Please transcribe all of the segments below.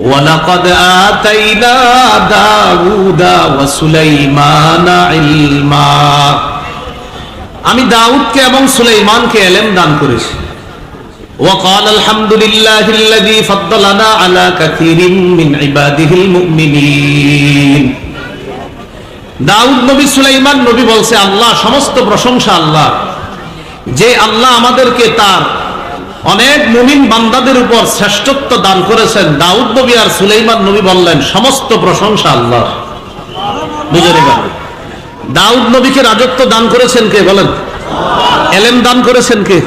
ولقد آتينا داود وسليمان علما আমি দাউদকে এবং সুলাইমানকে এলেম দান করেছি وقال الحمد لله الذي فضلنا على كثير من عباده المؤمنين দাউদ নবী সুলাইমান নবী বলছে আল্লাহ সমস্ত প্রশংসা আল্লাহ যে আল্লাহ আমাদেরকে তার অনেক মুমিন বান্দাদের উপর শ্রেষ্ঠত্ব দান করেছেন দাউদ নবী আর সুলাইমান নবী বললেন, সমস্ত প্রশংসা আল্লাহ দাউদ নবীকে রাজত্ব দান করেছেন কে? বলেন। এলেম দান করেছেন কে?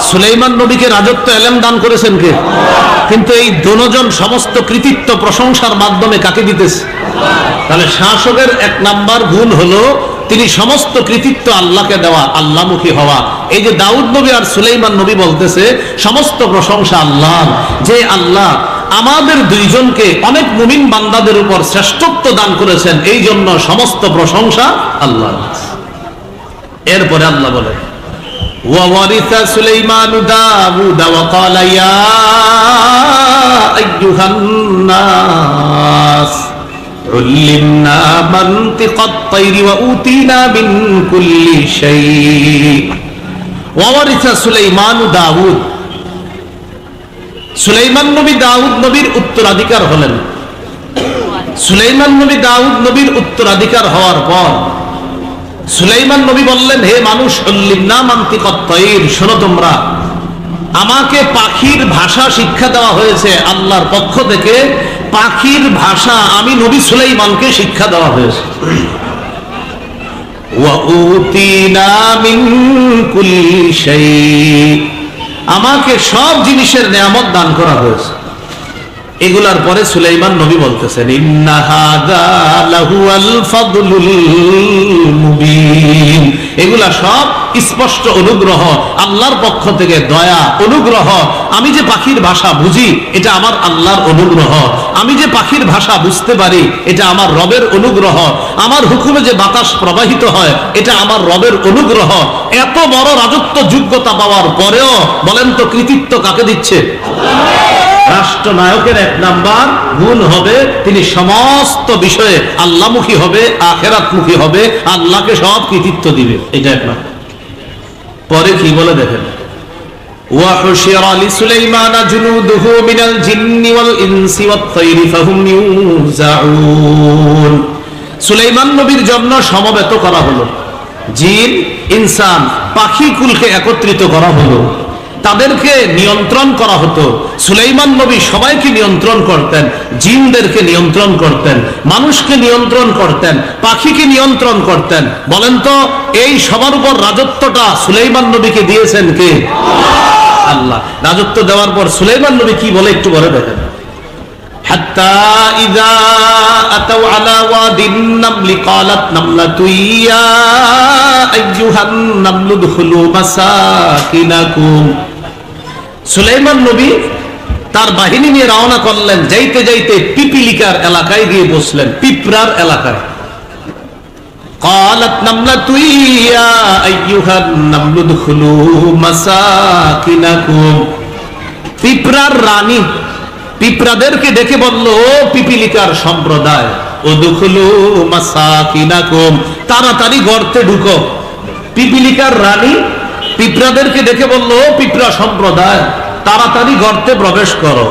সুলাইমান নবীকে রাজত্ব, এলেম দান করেছেন কে? কিন্তু এই দোনোজন সমস্ত কৃতিত্ব প্রশংসার মাধ্যমে কাকে দিতেছে? তাহলে শাসকের এক নাম্বার গুণ হলো তিনি সমস্ত কৃতিত্ব আল্লাহকে দেওয়া আল্লাহমুখী হওয়া এই যে দাউদ নবী আর সুলাইমান নবী বলতেছে সমস্ত প্রশংসা আল্লাহ যে আল্লাহ আমাদের দুইজনকে অনেক মুমিন বান্দাদের উপর শ্রেষ্ঠত্ব দান করেছেন এই জন্য সমস্ত প্রশংসা আল্লাহ এরপরে আল্লাহ বলে وورث سليمان داود وقال يا أيها الناس علمنا منطق الطير وأوتينا من كل شيء وورث سليمان داود সুলাইমান নবী দাউদ নবীর উত্তরাধিকার হলেন সুলাইমান নবী দাউদ নবীর উত্তরাধিকার হওয়ার পর সুলাইমান নবী বললেন হে মানুষ মান্তিকত্তয়ীর শোনো তোমরা আমাকে পাখির ভাষা শিক্ষা দেওয়া হয়েছে আল্লাহর পক্ষ থেকে পাখির ভাষা আমি নবী সুলাইমানকে শিক্ষা দেওয়া হয়েছে। আমাকে সব জিনিসের নিয়ামত দান করা হয়েছে। এগুলার পরে সুলাইমান নবী বলতেছেন এগুলা সব স্পষ্ট অনুগ্রহ, আল্লাহর পক্ষ থেকে দয়া, অনুগ্রহ। আমি যে পাখির ভাষা বুঝি, এটা আমার আল্লাহর অনুগ্রহ। আমি যে পাখির ভাষা বুঝতে পারি, এটা আমার রবের অনুগ্রহ। আমার হুকুমে যে বাতাস প্রবাহিত হয়, এটা আমার রবের অনুগ্রহ। এত বড় রাজত্ব যোগ্যতা পাওয়ার পরেও বলেন তো কৃতিত্ব কাকে দিচ্ছে? রাষ্ট্রনায়কের এক নাম্বার, গুণ হবে তিনি সমস্ত বিষয়ে আল্লাহমুখী হবে, আখেরাতমুখী হবে, আল্লাহকে সব কৃতিত্ব দিবে। এটা এক নাম্বার। পরে কি বলে দেখেন? وحشر لسليمان جنوده من الجن والإنس والطير فهم يوزعون সুলাইমান নবীর জন্য সমবেত করা হলো জিন ইনসান পাখি কুলকে একত্রিত করা হলো তাদেরকে নিয়ন্ত্রণ করা হতো সুলাইমান নবী সবাইকে নিয়ন্ত্রণ করতেন জিনদেরকে নিয়ন্ত্রণ করতেন মানুষকে নিয়ন্ত্রণ করতেন পাখিকে নিয়ন্ত্রণ করতেন বলেন তো এই সবার উপর রাজত্বটা সুলাইমান নবীকে দিয়েছেন কে আল্লাহ রাজত্ব দেওয়ার পর সুলাইমান নবী কি বলে একটু বলে দেখেন حتى إذا أتوا على واد النمل قالت نملة يا أيها النمل ادخلوا مساكنكم সুলাইমান নবী তার বাহিনী নিয়ে রওনা করলেন যাইতে যাইতে পিপিলিকার এলাকায় গিয়ে বসলেন পিপরার এলাকায় قالت نملة يا أيها النمل ادخلوا مساكنكم পিপরার রানী পিঁপড়াদেরকে ডেকে বলল ও পিপিলিকার সম্প্রদায় ও দুখলু মাসাকিনাকুম তাড়াতাড়ি গর্তে ঢুকো পিপিলিকার রানী পিঁপড়াদেরকে দেখে বলল পিঁপড়া সম্প্রদায় তাড়াতাড়ি গর্তে প্রবেশ করো।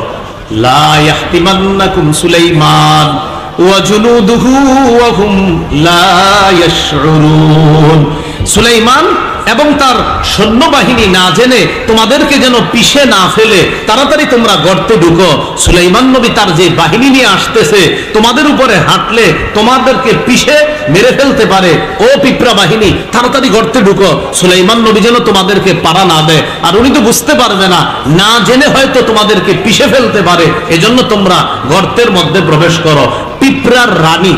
সুলাইমান এবং তার সৈন্যবাহিনী না জেনে তোমাদেরকে যেন পিষে না ফেলে, তাড়াতাড়ি তোমরা গর্তে ঢুকো। সুলাইমান নবী তার যে বাহিনী নিয়ে আসতেছে, তোমাদের উপরে হাঁটলে তোমাদেরকে পিষে মেরে ফেলতে পারে। ও পিঁপড়া বাহিনী, তাড়াতাড়ি গর্তে ঢুকো। সুলাইমান নবী যেন তোমাদেরকে পারা না দেয়। আর উনি তো বুঝতে পারবে না না জেনে হয়তো তোমাদেরকে পিষে ফেলতে পারে। এজন্য তোমরা গর্তের মধ্যে প্রবেশ করো। পিঁপড়ার রানী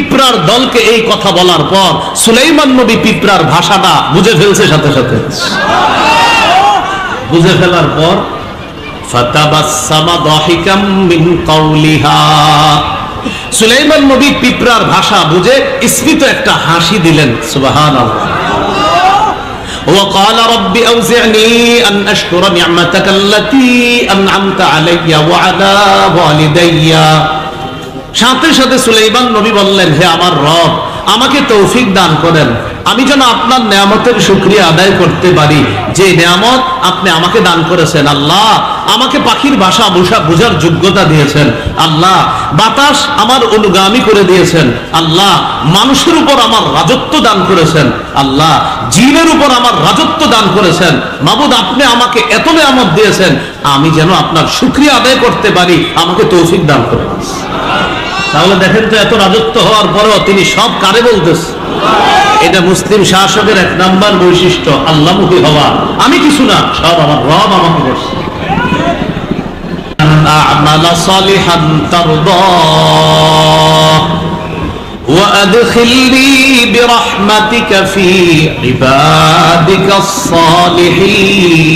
পিঁপড়ার দলকে এই কথা বলার পর সুলাইমান নবী পিঁপড়ার ভাষাটা বুঝে ফেলছে সাথে সাথে বুঝে ফেলার পর ফাতাবাসসামা দাহিকাম মিন কাউলিহা সুলাইমান নবী পিঁপড়ার ভাষা বুঝে স্ফীত একটা হাসি দিলেন সুবহানাল্লাহ وقال رب أوزعني أن أشكر نعمتك التي أنعمت علي وعلى والدي সাথে সাথে সুলেইমান নবী বললেন হে আমার রব আমাকে তৌফিক দান করেন। আমি যেন আপনার নিয়ামতের শুক্রিয়া আদায় করতে পারি। যে নিয়ামত আপনি আমাকে দান করেছেন, আল্লাহ আমাকে পাখির ভাষা বুঝা বোঝার যোগ্যতা দিয়েছেন, আল্লাহ বাতাস আমার অনুগামী করে দিয়েছেন, আল্লাহ মানুষের উপর আমার রাজত্ব দান করেছেন, আল্লাহ জিনের উপর আমার রাজত্ব দান করেছেন। মাবুদ, আপনি আমাকে এত নিয়ামত দিয়েছেন, আমি যেন আপনার শুক্রিয়া আদায় করতে পারি। আমাকে তৌফিক দান করে তাহলে দেখেন তো এত রাজত্ব হওয়ার পরেও তিনি সব কারে বলতেছে? এটা মুসলিম শাসকের এক নাম্বার বৈশিষ্ট্য আল্লাহমুখী হওয়া আমি কিছু না সব আমার রব আমাকে করছে أعمل صالحا ترضاه وأدخلني برحمتك في عبادك الصالحين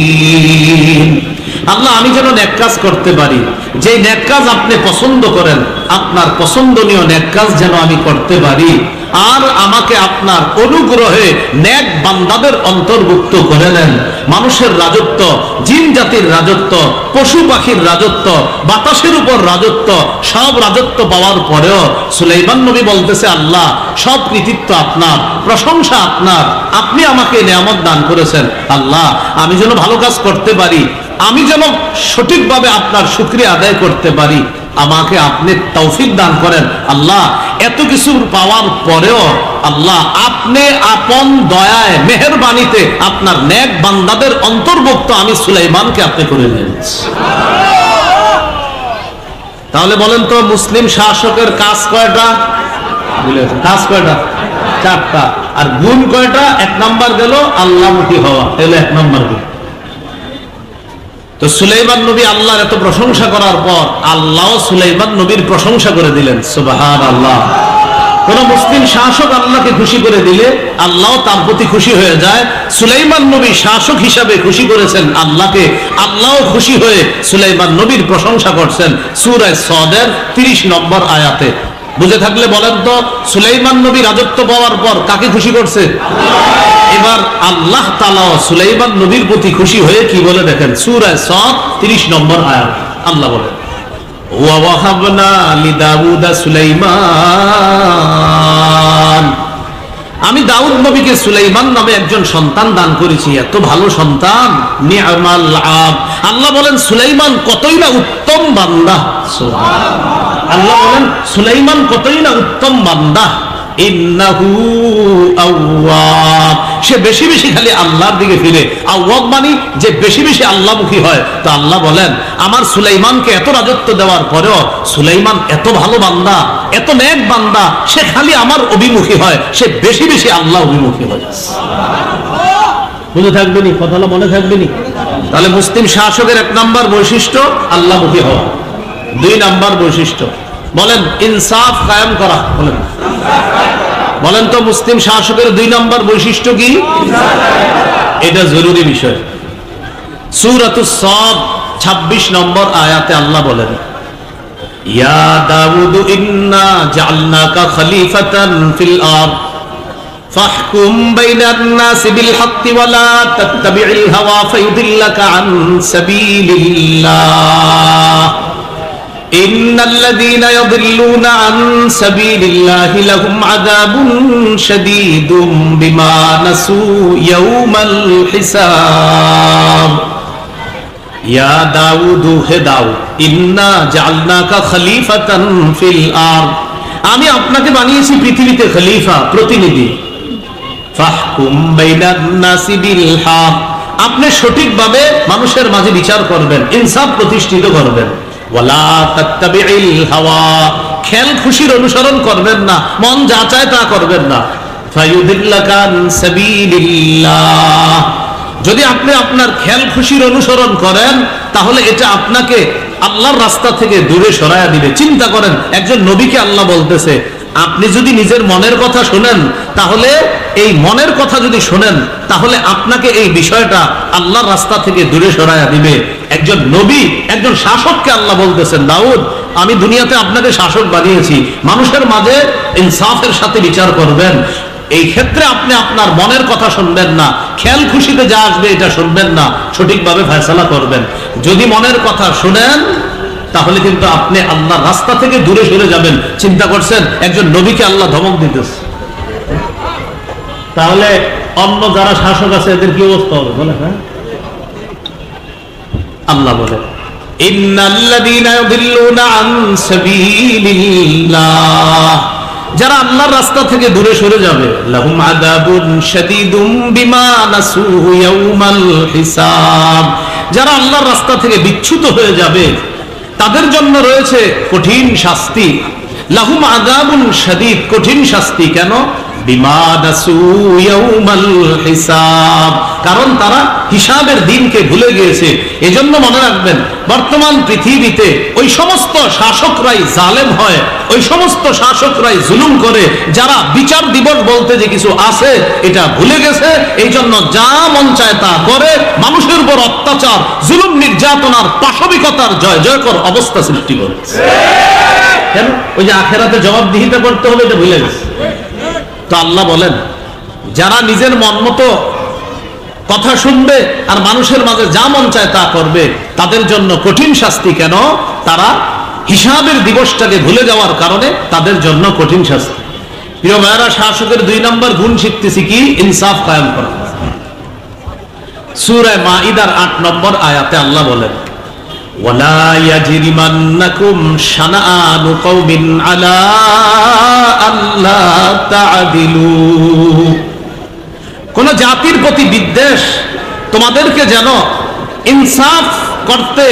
আল্লাহ আমি যেন নেক কাজ করতে পারি যে নেক কাজ আপনি পছন্দ করেন, আপনার পছন্দনীয় নেক কাজ যেন আমি করতে পারি। আর আমাকে আপনার অনুগ্রহে নেক বান্দাদের অন্তর্ভুক্ত করে নেন। মানুষের রাজত্ব, জিন জাতির রাজত্ব, পশু পাখির রাজত্ব, বাতাসের উপর রাজত্ব, সব রাজত্ব পাওয়ার পরেও সুলাইমান নবী বলতেছে, আল্লাহ, সব কৃতিত্ব আপনার, প্রশংসা আপনার। আপনি আমাকে নিয়ামত দান করেছেন। আল্লাহ, আমি যেন ভালো কাজ করতে পারি। আমি যেন সঠিকভাবে আপনার শুক্রিয়া আদায় করতে পারি, আমাকে আপনি তৌফিক দান করেন। আল্লাহ, এত কিছু পাওয়ার পরেও আল্লাহ, আপনি আপন দয়ায়, মেহরবানিতে আপনার নেক বান্দাদের অন্তর্ভুক্ত আমি সুলাইমানকে আপনি করে নেন তাহলে বলেন তো, মুসলিম শাসকের কাজ কয়টা? কাজ কয়টা? চারটা। আর গুণ কয়টা? এক নাম্বার গেল আল্লাহমুখী হওয়া। এলো এক নাম্বার গুণ। তো সুলাইমান নবী আল্লাহর এত প্রশংসা করার পর আল্লাহ সুলাইমান নবীর প্রশংসা করে দিলেন সুবাহান আল্লাহ কোন মুসলিম শাসক আল্লাহকে খুশি করে দিলে আল্লাহ তার প্রতি খুশি হয়ে যায়। সুলাইমান নবী শাসক হিসাবে খুশি করেছেন আল্লাহকে। আল্লাহ খুশি হয়ে সুলাইমান নবীর প্রশংসা করছেন। সুরায় সদের তিরিশ নম্বর আয়াতে। বুঝে থাকলে বলেন তো, সুলাইমান নবী রাজত্ব পাওয়ার পর কাকে খুশি করছে? এবার আল্লাহ তালা সুলাইমান নবীর প্রতি খুশি হয়ে কি বলে দেখেন? সুরায় সব তিরিশ নম্বর আয়াত। আল্লাহ বলে ওয়াহাবনা লিদাউদা সুলাইমান। আমি দাউদ নবীকে সুলাইমান নামে একজন সন্তান দান করেছি, এত ভালো সন্তান। আল্লাহ বলেন, সুলাইমান কতই না উত্তম বান্দা। আল্লাহ বলেন, সুলাইমান কতই না উত্তম বান্দা? সে বেশি বেশি খালি আল্লাহর দিকে ফিরে। আওয়াব মানে যে বেশি বেশি আল্লাহমুখী হয়। তো আল্লাহ বলেন, আমার সুলাইমানকে এত রাজত্ব দেওয়ার পরেও সুলাইমান এত ভালো বান্দা, এত ন্যাক বান্দা, সে খালি আমার অভিমুখী হয়। সে বেশি বেশি আল্লাহ অভিমুখী হয় বুঝে থাকবেনি? কথাটা মনে থাকবেনি? তাহলে মুসলিম শাসকের এক নাম্বার বৈশিষ্ট্য, আল্লাহমুখী হওয়া। দুই নাম্বার বৈশিষ্ট্য বলেন ইনসাফ কায়েম করা বলেন বলেন তো মুসলিম শাসকের দুই নম্বর বৈশিষ্ট্য কি এটা জরুরি বিষয় সুরাত সব ছাব্বিশ নম্বর আয়াতে আল্লাহ বলেন ইয়া দাউদ ইন্না জাআলনাকা খলিফাতান ফিল আরদ فاحكم بين الناس بالحق ولا تتبع الهوى فيضلك عن سبيل الله إن الذين يضلون عن سبيل الله لهم عذاب شديد بما نسوا يوم الحساب يا داود হে দাউদ ইন্না জাআলনাকা খলিফাতান ফিল আরদ আমি আপনাকে বানিয়েছি পৃথিবীতে খলিফা প্রতিনিধি ফাহকুম বাইনান নাসি বিল হক আপনি সঠিকভাবে মানুষের মাঝে বিচার করবেন ইনসাফ প্রতিষ্ঠিত করবেন ওয়ালা তাত্তাবিল খেল খুশির অনুসরণ করবেন না, মন যা চায় তা করবেন না। যদি আপনি আপনার খেল খুশির অনুসরণ করেন, তাহলে এটা আপনাকে আল্লাহর রাস্তা থেকে দূরে সরাইয়া দিবে। চিন্তা করেন, একজন নবীকে আল্লাহ বলতেছে আপনি যদি নিজের মনের কথা শোনেন, তাহলে এই মনের কথা যদি শোনেন, তাহলে আপনাকে এই বিষয়টা আল্লাহর রাস্তা থেকে দূরে সরায়া দিবে। একজন নবী, একজন শাসককে আল্লাহ বলতেছেন, দাউদ, আমি দুনিয়াতে আপনাকে শাসক বানিয়েছি। মানুষের মাঝে ইনসাফের সাথে বিচার করবেন। এই ক্ষেত্রে আপনি আপনার মনের কথা শুনবেন না। খেয়াল খুশিতে যা আসবে এটা শুনবেন না। সঠিকভাবে ফয়সালা করবেন। যদি মনের কথা শুনেন তাহলে কিন্তু আপনি আল্লাহ রাস্তা থেকে দূরে সরে যাবেন। চিন্তা করছেন, একজন নবীকে আল্লাহ ধমক দিতেছে। তাহলে অন্য যারা শাসক আছে, এদের কি অবস্থা হবে? বলে হ্যাঁ? আল্লাহ বলে যারা আল্লাহর রাস্তা থেকে দূরে সরে যাবে যারা আল্লাহর রাস্তা থেকে বিচ্ছুত হয়ে যাবে তাদের জন্য রয়েছে কঠিন শাস্তি। লাহুম আদাবুল সাদিদ কঠিন শাস্তি কেন? কারণ তারা হিসাবের দিনকে ভুলে গিয়েছে। এজন্য মনে রাখবেন, বর্তমান পৃথিবীতে ওই সমস্ত শাসকরাই জালেম হয়, ওই সমস্ত শাসকরাই জুলুম করে, যারা বিচার দিবস বলতে যে কিছু আছে, এটা ভুলে গেছে। এই জন্য যা মন চায় তা করে। মানুষের উপর অত্যাচার, জুলুম নির্যাতনার পাশবিকতার জয়, জয়কর অবস্থা সৃষ্টি করে কেন? ওই যে আখেরাতে জবাবদিহিতা করতে হবে, এটা ভুলে গেছে। তো আল্লাহ বলেন, যারা নিজের মন মতো কথা শুনবে আর মানুষের মাঝে যা মন চায় তা করবে, তাদের জন্য কঠিন শাস্তি কেন? তারা হিসাবের দিবসটাকে ভুলে যাওয়ার কারণে তাদের জন্য কঠিন শাস্তি। প্রিয় ভাইয়েরা, শাসকের দুই নম্বর গুণ শিখতেছি কি? ইনসাফ কায়েম করা। সুরায় মাইদার আট নম্বর আয়াতে আল্লাহ বলেন ولا يجرمنكم شنآن قوم على ألا تعدلوا কোন জাতির প্রতি বিদ্বেষ তোমাদেরকে যেন ইনসাফ করতে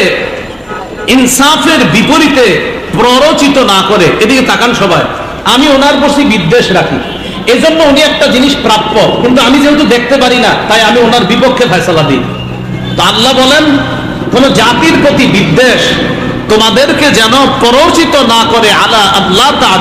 ইনসাফের বিপরীতে প্ররোচিত না করে এদিকে তাকান সবাই আমি ওনার প্রতি বিদ্বেষ রাখি এজন্য উনি একটা জিনিস প্রাপ্য কিন্তু আমি যেহেতু দেখতে পারি না তাই আমি ওনার বিপক্ষে ফয়সলা দিই তো আল্লাহ বলেন কোন জাতির প্রতি বিদ্বেষ। তোমাদেরকে যেন প্ররোচিত না করে, আলা আল্লাহ তা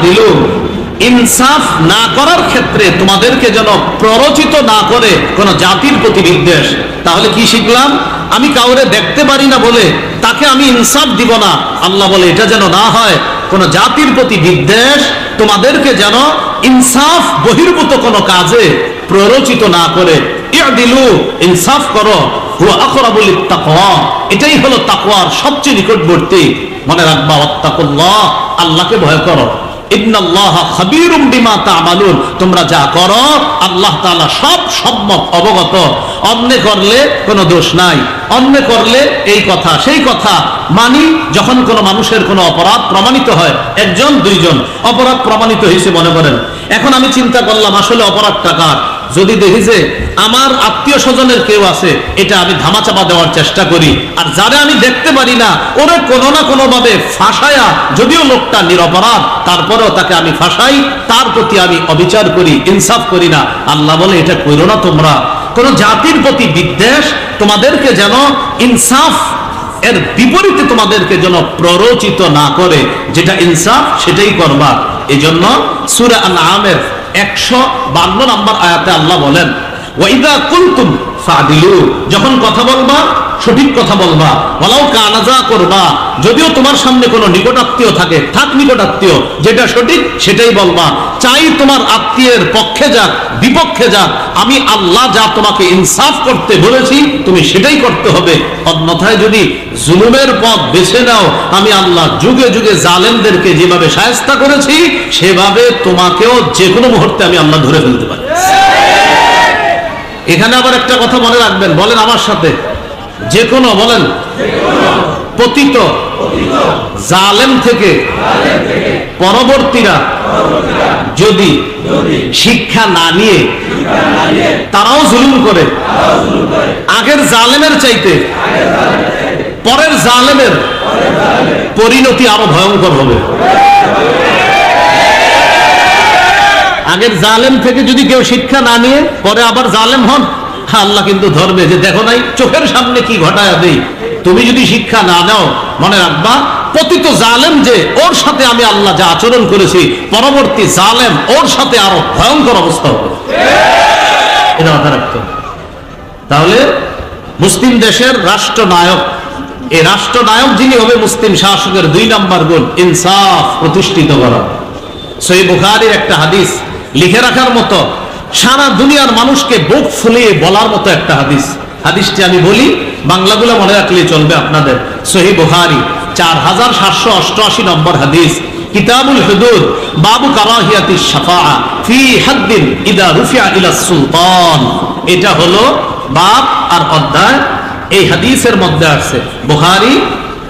ইনসাফ না করার ক্ষেত্রে তোমাদেরকে যেন প্ররোচিত না করে কোন জাতির প্রতি বিদ্বেষ। তাহলে কি শিখলাম? আমি কাউরে দেখতে পারি না বলে তাকে আমি ইনসাফ দিব না। আল্লাহ বলে, এটা যেন না হয়, কোন জাতির প্রতি বিদ্বেষ তোমাদেরকে যেন ইনসাফ বহির্ভূত কোনো কাজে প্ররোচিত না করে। দিলু ইনসাফ করো, হুয়া আকরাবুল তাকওয়া এটাই হলো তাকওয়ার সবচেয়ে নিকটবর্তী। মনে রাখবা, ওয়াত্তাকুল্লাহ, আল্লাহকে ভয় করো। তোমরা যা করো, আল্লাহ তাআলা সব সম্যক, অবগত। অন্যে করলে কোনো দোষ নাই। অন্যে করলে এই কথা, সেই কথা মানি যখন কোনো মানুষের কোনো অপরাধ প্রমাণিত হয়। একজন, দুইজন, অপরাধ প্রমাণিত হয়েছে মনে করেন। এখন আমি চিন্তা করলাম, আসলে অপরাধটা কার? যদি দেখি যে আমার আত্মীয় স্বজনের কেউ আছে, এটা আমি ধামাচাপা দেওয়ার চেষ্টা করি। আর যারা আমি দেখতে পারি না, ওরে কোনো না কোনো ভাবে ফাঁসায়া, যদিও লোকটা নিরপরাধ, তারপরেও তাকে আমি ফাঁসাই, তার প্রতি আমি অবিচার করি, ইনসাফ করি না। আল্লাহ বলে, এটা করো না তোমরা। কোন জাতির প্রতি বিদ্বেষ তোমাদেরকে যেন ইনসাফ, এর বিপরীতে তোমাদেরকে যেন প্ররোচিত না করে। যেটা ইনসাফ, সেটাই করবা। এজন্য সুরা আল আমের একশো বান্ন নম্বর আয়াতে আল্লাহ বলেন যখন কথা বলবা, সঠিক কথা বলবা। বলাও কানাজা করবা, যদিও তোমার সামনে কোনো নিকটাত্মীয় থাকে, থাক নিকটাত্মীয় যেটা সঠিক সেটাই বলবা। চাই তোমার আত্মীয়ের পক্ষে যাক, বিপক্ষে যাক, আমি আল্লাহ যা তোমাকে ইনসাফ করতে বলেছি, তুমি সেটাই করতে হবে। অন্যথায় যদি জুলুমের পথ বেছে নাও, আমি আল্লাহ যুগে যুগে জালেমদেরকে যেভাবে সায়স্তা করেছি, সেভাবে তোমাকেও যে কোনো মুহূর্তে আমি আল্লাহ ধরে ফেলতে পারি। এখানে আবার একটা কথা মনে রাখবেন, বলেন আমার সাথে। যে কোনো, বলেন। পতিত, জালেম থেকে পরবর্তীরা যদি শিক্ষা না নিয়ে তারাও জুলুম করে, আগের জালেমের চাইতে পরের জালেমের পরিণতি আরও ভয়ঙ্কর হবে। আগের জালেম থেকে যদি কেউ শিক্ষা না নিয়ে পরে আবার জালেম হন, আল্লাহ কিন্তু ধরবে যে দেখো নাই, চোখের সামনে কি ঘটায় দেই। তুমি যদি শিক্ষা না নাও, মনে রাখবা, পতিত জালেম যে ওর সাথে আমি আল্লাহ যা আচরণ করেছি, পরবর্তী জালেম ওর সাথে আরও ভয়ঙ্কর অবস্থা হবে। এটা মাথায় রাখতে তাহলে মুসলিম দেশের রাষ্ট্রনায়ক এই রাষ্ট্রনায়ক যিনি হবে মুসলিম শাসকের দুই নম্বর গুণ, ইনসাফ প্রতিষ্ঠিত করা। সই বুখারির একটা হাদিস লিখে রাখার মতো, সারা দুনিয়ার মানুষকে বুক ফুলিয়ে বলার মতো একটা হাদিস। হাদিসটি আমি বলি, বাংলাগুলো মনে রাখলে চলবে আপনাদের। সহি বুহারি চার হাজার সাতশো অষ্টআশি নম্বর হাদিস। কিতাবুল হুদুদ, বাবু কারাহিয়াতি শাফা ফি হাদ্দিন ইদা রুফিয়া ইলা সুলতান। এটা হলো বাপ আর অধ্যায় এই হাদিসের মধ্যে আছে বুহারি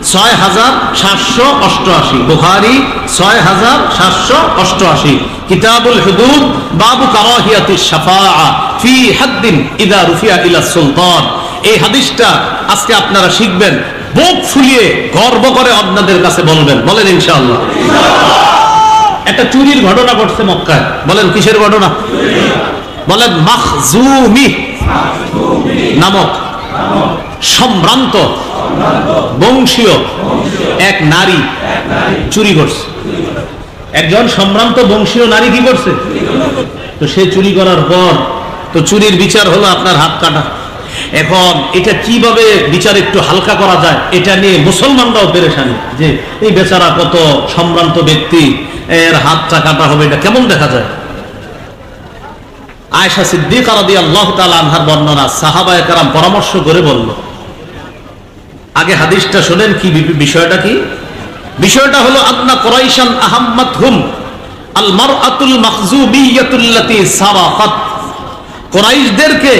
ছয় হাজার সাতশো অষ্টআশি। বুখারি, ছয় হাজার সাতশো অষ্টআশি। কিতাবুল হুদুদ, বাবু শাফাআ, ফি হাদ্দিন ইদা রুফিয়া ইলা সুলতান। এই হাদিসটা আজকে আপনারা শিখবেন, বুক ফুলিয়ে গর্ব করে আপনাদের কাছে বলবেন। বলেন ইনশাআল্লাহ। একটা চুরির ঘটনা ঘটছে মক্কায়। বলেন, কিসের ঘটনা? বলেন, মাখজুমি নামক সম্ভ্রান্ত বংশীয় এক নারী চুরি করছে। একজন সম্ভ্রান্ত বংশীয় নারী কি করছে? তো সে চুরি করার পর, তো চুরির বিচার হলো আপনার হাত কাটা। এখন এটা কীভাবে বিচার একটু হালকা করা যায়, এটা নিয়ে মুসলমানরাও পেরেশানি। যে এই বেচারা কত সম্ভ্রান্ত ব্যক্তি, এর হাতটা কাটা হবে এটা কেমন দেখা যায়? আয়সা সিদ্দিক আল্লাহ তালা আনহার বর্ণনা সাহাবায় কারাম পরামর্শ করে বলল আগে হাদিসটা শোনেন কি বিষয়টা কি? বিষয়টা হলো আদনা কোরাইশান আহাম্মদ হুম আল মারআতুল মাখজুমিয়াতুল্লাতি সারাফাত। কোরাইশদেরকে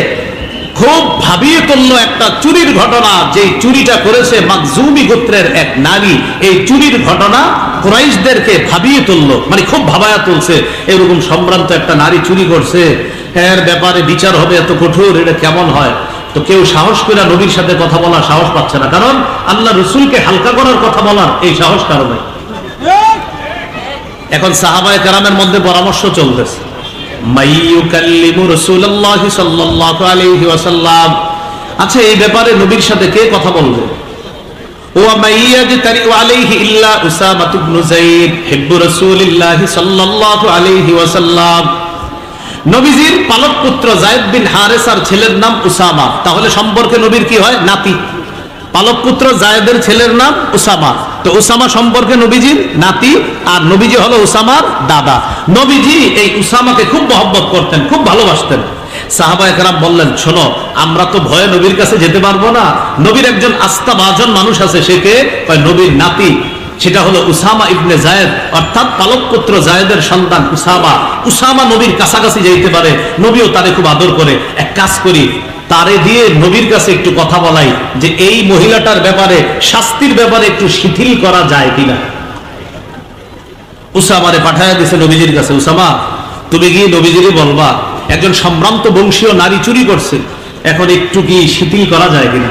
খুব ভাবিয়ে তুললো একটা চুরির ঘটনা যে চুরিটা করেছে মাকজুমি গোত্রের এক নারী। এই চুরির ঘটনা কোরাইশদেরকে ভাবিয়ে তুললো মানে খুব ভাবায়া তুলছে। এরকম সম্ভ্রান্ত একটা নারী চুরি করছে। এর ব্যাপারে বিচার হবে এত কঠোর, এটা কেমন হয়? তো কেউ সাহস করে নবীর সাথে কথা বলার সাহস পাচ্ছে না। কারণ আল্লাহ রসুলকে হালকা করার কথা বলার এই সাহস কারণে এখন সাহাবায়ে কেরামের মধ্যে পরামর্শ চলতেছে। আচ্ছা এই ব্যাপারে নবীর সাথে কে কথা বলবে? ইল্লা নবীজির পালক পুত্র জায়েদ বিন হারেসার ছেলের নাম উসামা। তাহলে সম্পর্কে নবীর কি হয়? নাতি। পালক পুত্র জায়েদের ছেলের নাম উসামা। তো উসামা সম্পর্কে নবীজির নাতি আর নবীজি হলো উসামার দাদা। নবীজি এই উসামাকে খুব মহব্বত করতেন, খুব ভালোবাসতেন। সাহাবা বললেন, শোনো, আমরা তো ভয়ে নবীর কাছে যেতে পারব না। নবীর একজন আস্থা মানুষ আছে, সে কে? নবীর নাতি। সেটা হলো উসামা ইবনে জায়েদ, অর্থাৎ পালক পুত্র জায়েদের সন্তান উসামা। উসামা নবীর কাছাকাছি যাইতে পারে, নবীও তারে খুব আদর করে। এক কাজ করি, তারে দিয়ে নবীর কাছে একটু কথা বলাই যে এই মহিলাটার ব্যাপারে, শাস্তির ব্যাপারে একটু শিথিল করা যায় কিনা। উসামারে পাঠায় দিছে নবীজির কাছে, উসামা, তুমি গিয়ে নবীজিরে বলবা, একজন সম্ভ্রান্ত বংশীয় নারী চুরি করছে, এখন একটু কি শিথিল করা যায় কিনা?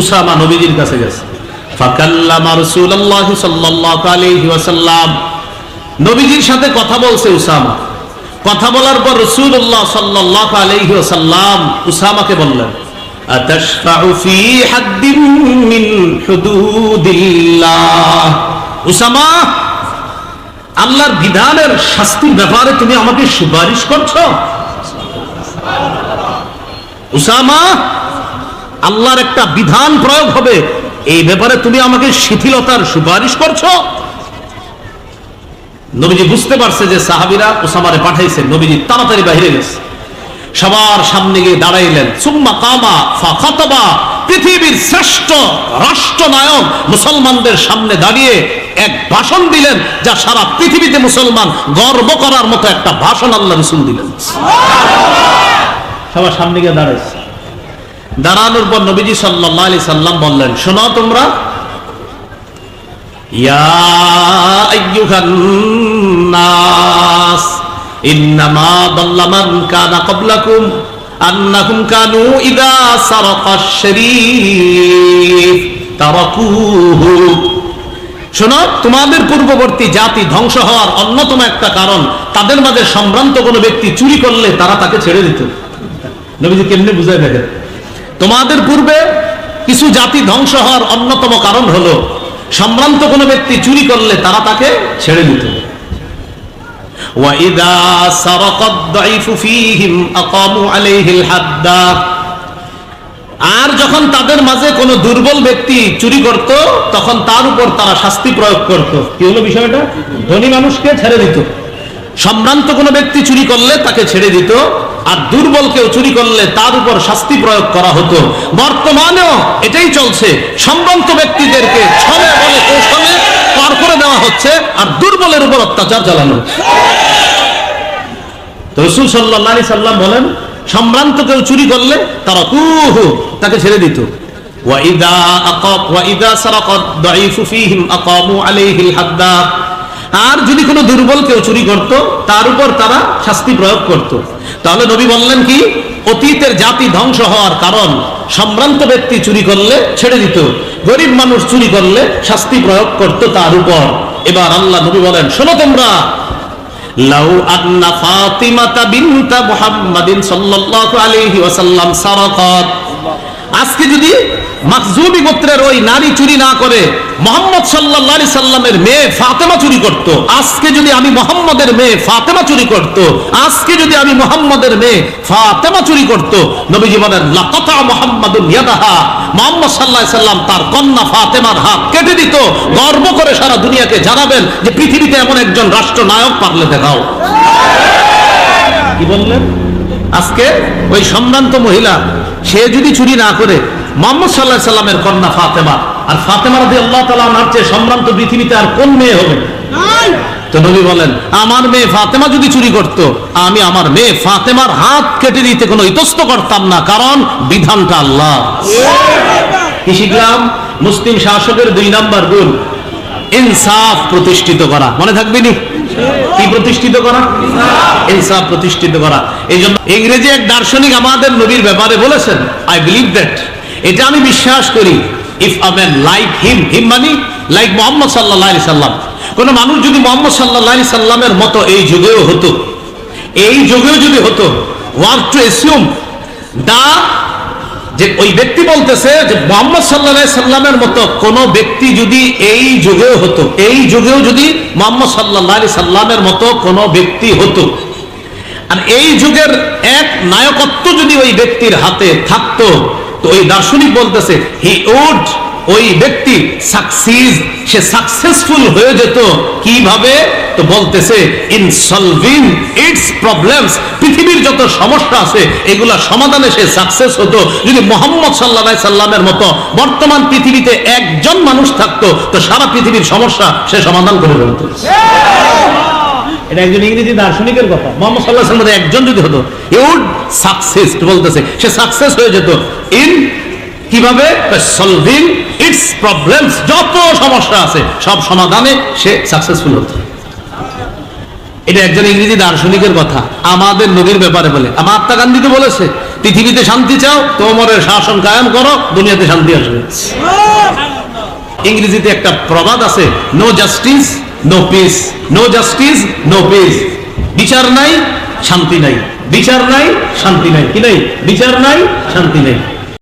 উসামা নবীজির কাছে গেছে। নবীজির সাথে কথা বলছে উসামা। কথা বলার পর রাসূলুল্লাহ সাল্লাল্লাহু উসামাকে বললেন আল্লাহর বিধানের শাস্তির ব্যাপারে তুমি আমাকে সুপারিশ করছ? উসামা, আল্লাহর একটা বিধান প্রয়োগ হবে। এই ব্যাপারে তুমি আমাকে শিথিলতার সুপারিশ করছ? নবীজি বুঝতে পারছে যে সাহাবিরা ওসামারে পাঠাইছে। নবীজি তাড়াতাড়ি বাহিরে গেছে। সবার সামনে গিয়ে দাঁড়াইলেন। সুম্মা কামা ফাখাতাবা পৃথিবীর শ্রেষ্ঠ রাষ্ট্রনায়ক মুসলমানদের সামনে দাঁড়িয়ে এক ভাষণ দিলেন, যা সারা পৃথিবীতে মুসলমান গর্ব করার মতো একটা ভাষণ আল্লাহ রসুল দিলেন। সবার সামনে গিয়ে দাঁড়াইছে। দাঁড়ানোর পর নবীজি সাল্লাহ আলি সাল্লাম বললেন, শোনো তোমরা। তোমাদের পূর্ববর্তী জাতি ধ্বংস হওয়ার অন্যতম একটা কারণ, তাদের মাঝে সম্ভ্রান্ত কোনো ব্যক্তি চুরি করলে তারা তাকে ছেড়ে দিত। নবীজি কেমনে বুঝাই দেখেন? তোমাদের পূর্বে কিছু জাতি ধ্বংস হওয়ার অন্যতম কারণ হলো, সম্ভ্রান্ত কোন ব্যক্তি চুরি করলে তারা তাকে ছেড়ে দিত। আর যখন তাদের মাঝে কোনো দুর্বল ব্যক্তি চুরি করত, তখন তার উপর তারা শাস্তি প্রয়োগ করত। কি হলো বিষয়টা? ধনী মানুষকে ছেড়ে দিত। সম্ভ্রান্ত কোনো ব্যক্তি চুরি করলে তাকে ছেড়ে দিত, আর দুর্বল কেউ চুরি করলে তার উপর শাস্তি প্রয়োগ করা হতো। বর্তমানেও এটাই চলছে। সম্ভ্রান্ত ব্যক্তিদেরকে ছলে বলে কৌশলে পার করে দেওয়া হচ্ছে, আর দুর্বলের উপর অত্যাচার চালানো তো রসুল সাল্লাহ সাল্লাম বলেন, সম্ভ্রান্ত কেউ চুরি করলে তারা কুহু তাকে ছেড়ে দিত। ওয়াইদা আকাব ওয়াইদা সারাকাত, দাঈফু ফীহিম আকামু আলাইহিল হাদ্দা আর যদি কোনো দুর্বল কেউ চুরি করত, তার উপর তারা শাস্তি প্রয়োগ করত। তাহলে নবী বললেন কি, অতীতের জাতি ধ্বংস হওয়ার কারণ সম্ভ্রান্ত ব্যক্তি চুরি করলে ছেড়ে দিত, গরিব মানুষ চুরি করলে শাস্তি প্রয়োগ করত তার উপর। এবার আল্লাহ নবী বলেন, শোনো তোমরা, লাউ আন্না আজকে যদি মাখজুমি গোত্রের ওই নারী চুরি না করে, মোহাম্মদ আলাইহি সাল্লামের মেয়ে ফাতেমা চুরি করত, আজকে যদি আমি মোহাম্মদের মেয়ে ফাতেমা চুরি করত, আজকে যদি আমি মোহাম্মদের মেয়ে ফাতেমা চুরি করত, নবীজি বলেন, লাকাতা মুহাম্মাদুন ইয়াদাহা। মোহাম্মদ আলাইহি সাল্লাম তার কন্যা ফাতেমার হাত কেটে দিত, গর্ব করে সারা দুনিয়াকে জানাবেন যে পৃথিবীতে এমন একজন রাষ্ট্রনায়ক পারলে দেখাও। কি বললেন? আজকে ওই সম্ভ্রান্ত মহিলা সে যদি চুরি না করে মোহাম্মদ সাল্লাহ সাল্লামের কন্যা ফাতেমা আর ফাতেমা রাদি আল্লাহ তালা ওনার চেয়ে সম্ভ্রান্ত পৃথিবীতে আর কোন মেয়ে হবে? তো নবী বলেন আমার মেয়ে ফাতেমা যদি চুরি করত আমি আমার মেয়ে ফাতেমার হাত কেটে দিতে কোনো ইতস্ত করতাম না কারণ বিধানটা আল্লাহ। কি শিখলাম? মুসলিম শাসকের দুই নাম্বার গুণ ইনসাফ প্রতিষ্ঠিত করা। মনে থাকবে নি? কি প্রতিষ্ঠিত করা? ইনসাফ প্রতিষ্ঠিত করা। এই জন্য ইংরেজি এক দার্শনিক আমাদের নবীর ব্যাপারে বলেছেন আই বিলিভ দ্যাট এটা আমি বিশ্বাস করি। If a man like him him money like Mohammad সাল্লাহ আলি সাল্লাম। কোন মানুষ যদি মোহাম্মদ সাল্লাহ আলি সাল্লামের মতো এই যুগেও হতো, এই যুগেও যদি হতো ওয়ার্ক টু এসিউম দা যে ওই ব্যক্তি বলতেছে যে মোহাম্মদ সাল্লাহ সাল্লামের মতো কোন ব্যক্তি যদি এই যুগেও হতো, এই যুগেও যদি মোহাম্মদ সাল্লাহ সাল্লামের মতো কোন ব্যক্তি হতো, আর এই যুগের এক নায়কত্ব যদি ওই ব্যক্তির হাতে থাকতো, তো ওই দার্শনিক বলতেছে হি উড ওই ব্যক্তি সাকসিস সে সাকসেসফুল হয়ে যেত, কীভাবে? তো বলতেছে ইন সলভিং ইটস প্রবলেমস পৃথিবীর যত সমস্যা আছে, এগুলা সমাধানে সে সাকসেস হতো। যদি মোহাম্মদ সাল্লাহ সাল্লামের মতো বর্তমান পৃথিবীতে একজন মানুষ থাকতো, তো সারা পৃথিবীর সমস্যা সে সমাধান করে ফেলতো। এটা একজন ইংরেজি দার্শনিকের কথা। মোহাম্মদ সাল্লাহ সাল্লামের একজন যদি হতো ইউড সাকসেস বলতেছে, সে সাকসেস হয়ে যেত। ইন কীভাবে? সলভিং ইটস প্রবলেমস যত সমস্যা আছে, সব সমাধানে সে সাকসেসফুল হতো। এটা একজন ইংরেজি দার্শনিকের কথা। আমাদের নদীর ব্যাপারে বলে। মহাত্মা গান্ধী তো বলেছে, পৃথিবীতে শান্তি চাও তোমার শাসন কায়েম করো, দুনিয়াতে শান্তি আসবে। ইংরেজিতে একটা প্রবাদ আছে no justice no peace no justice no peace বিচার নাই, শান্তি নাই। বিচার নাই, শান্তি নাই। কি নাই? বিচার নাই, শান্তি নাই।